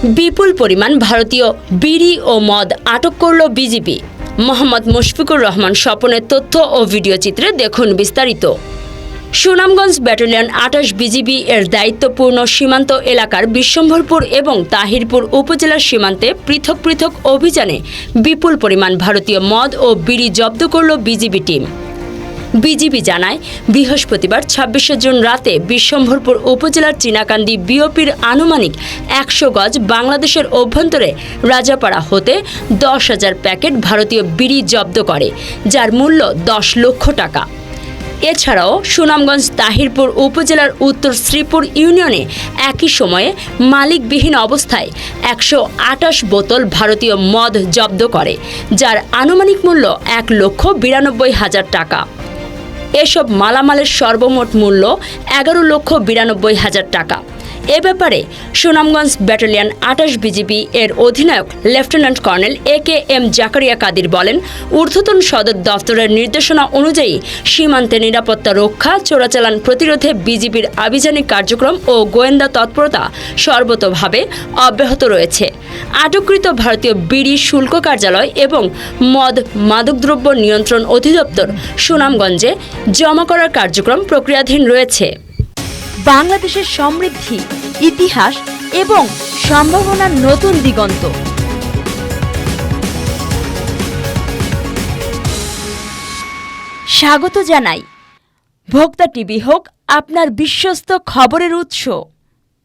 বিপুল পরিমাণ ভারতীয় বিড়ি ও মদ আটক করল বিজিবি। মোহাম্মদ মুশফিকুর রহমান স্বপনের তথ্য ও ভিডিও চিত্রে দেখুন বিস্তারিত। সুনামগঞ্জ ব্যাটালিয়ন আটাশ বিজিবি এর দায়িত্বপূর্ণ সীমান্ত এলাকার বিশ্বম্ভরপুর এবং তাহিরপুর উপজেলার সীমান্তে পৃথক পৃথক অভিযানে বিপুল পরিমাণ ভারতীয় মদ ও বিড়ি জব্দ করল বিজিবি টিম। বিজিবি জানায়, বৃহস্পতিবার ছাব্বিশে জুন রাতে বিশ্বম্ভরপুর উপজেলার চিনাকান্দি বিওপির আনুমানিক একশো গজ বাংলাদেশের অভ্যন্তরে রাজাপাড়া হতে দশ হাজার প্যাকেট ভারতীয় বিড়ি জব্দ করে, যার মূল্য দশ লক্ষ টাকা। এছাড়াও সুনামগঞ্জ তাহিরপুর উপজেলার উত্তর শ্রীপুর ইউনিয়নে একই সময়ে মালিকবিহীন অবস্থায় একশো আটাশ বোতল ভারতীয় মদ জব্দ করে, যার আনুমানিক মূল্য এক লক্ষ বিরানব্বই হাজার টাকা। এসব মালামালের সর্বমোট মূল্য এগারো লক্ষ বিরানব্বই হাজার টাকা। এ ব্যাপারে সুনামগঞ্জ ব্যাটালিয়ন আটাশ বিজিবি এর অধিনায়ক lieutenant colonel A K M Zakaria Kadir বলেন, ঊর্ধ্বতন সদর দফতরের নির্দেশনা অনুযায়ী সীমান্তে নিরাপত্তা রক্ষা, চোরাচালান প্রতিরোধে বিজিবির আভিযানিক কার্যক্রম ও গোয়েন্দা তৎপরতা সর্বতোভাবে অব্যাহত রয়েছে। আটককৃত ভারতীয় বিড়ি শুল্ক কার্যালয় এবং মদ মাদকদ্রব্য নিয়ন্ত্রণ অধিদপ্তর সুনামগঞ্জে জমা করার কার্যক্রম প্রক্রিয়াধীন রয়েছে। বাংলাদেশের সমৃদ্ধি, ইতিহাস এবং সম্ভাবনার নতুন দিগন্ত। স্বাগত জানাই। ভোক্তা টিভি হোক, আপনার বিশ্বস্ত খবরের উৎস।